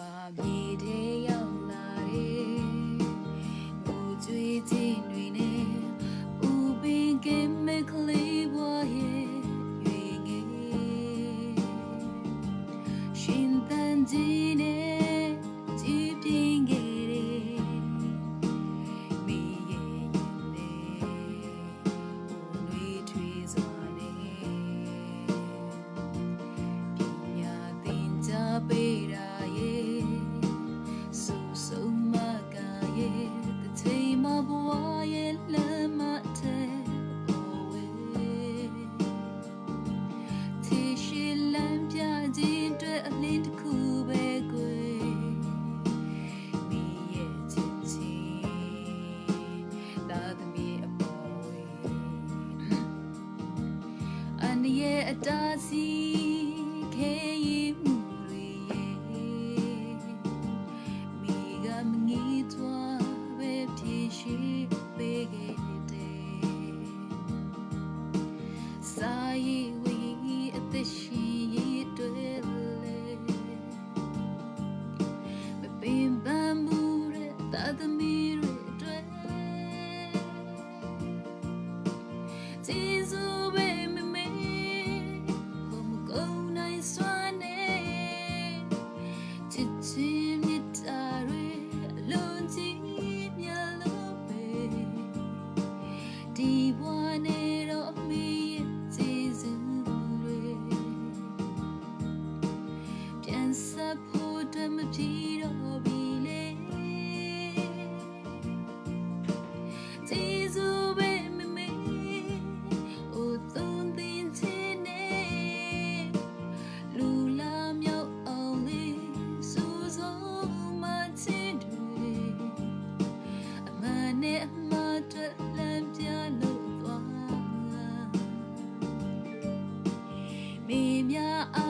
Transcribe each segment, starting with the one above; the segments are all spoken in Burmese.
ပါမြေသေးရောက်လာတယ်။ကိုကြွေးခြင်းတွေနဲ့ဥပင်ကမဲ့ကလေးဘွားရဲ့ရွေငယ်ရှင်တန်ခြင်းနဲ့ ရဲ့အတားစီခဲရင် မေမြအာ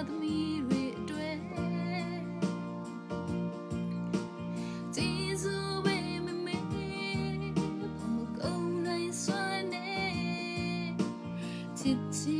It's.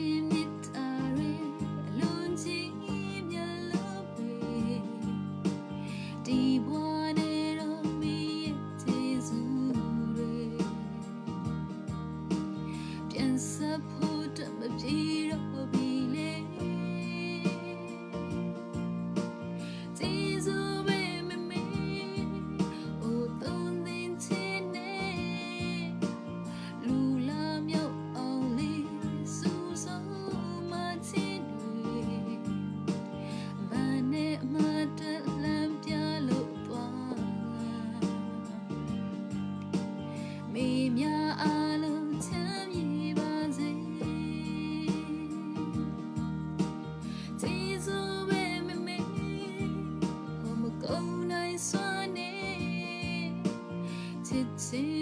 C'est